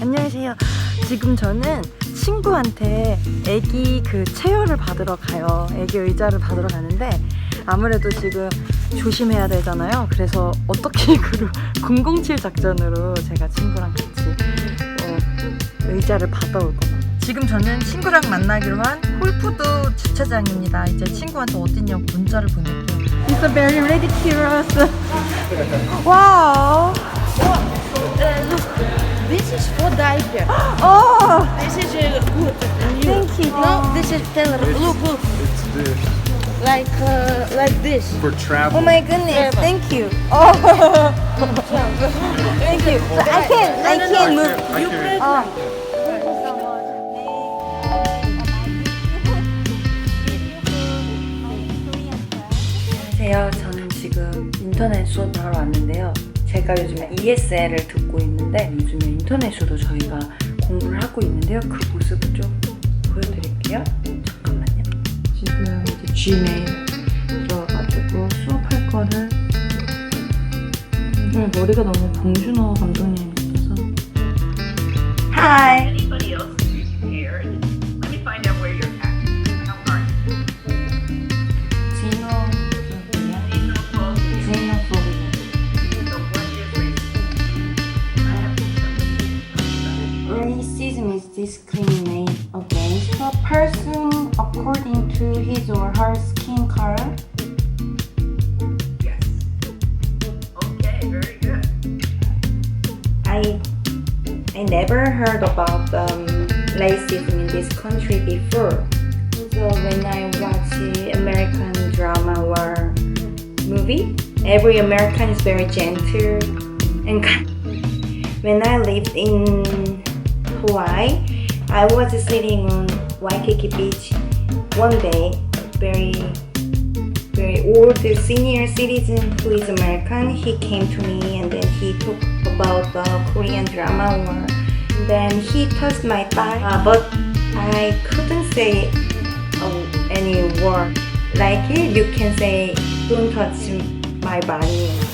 안녕하세요. 지금 저는 친구한테 애기 그 체열을 받으러 가요. 애기 의자를 받으러 가는데 아무래도 지금 조심해야 되잖아요. 그래서 어떻게 그007 작전으로 제가 친구랑 같이 어, 의자를 받아올 거예요. 지금 저는 친구랑 만나기로 한 홀푸드 주차장입니다. 이제 친구한테 어딨냐고 문자를 보낼게요. It's very ridiculous. 와우. This is for diaper. 어. This is uh, good. And you, Thank you. No, this is tailor. Look, look. It's this Like, uh, like this. for travel. Oh my goodness, thank you. Oh, thank you. I can, I can move. I can't. 어. 안녕하세요. 저는 지금 인터넷 수업을 하러 왔는데요. 제가 요즘에 ESL을 듣고 있는데 요즘에 인터넷으로 저희가 공부를 하고 있는데요. 그 모습을 좀 보여드릴게요. 잠깐만요. 지금 이제 Gmail 들어가지고 수업할 거를 오늘 머리가 너무 봉준호 감독님이셔서 Hi. anybody Racism is discriminate against a person according to his or her skin color. Yes. Okay, very good. I I never heard about um, racism in this country before. So when I watch American drama or movie, every American is very gentle and kind. When I lived in Hawaii, I was sitting on Waikiki Beach one day. Very very old senior citizen who is American. He came to me and then he talked about the Korean drama or then he touched my thigh, uh, but I couldn't say uh, any word. Like it, you can say, "Don't touch my body."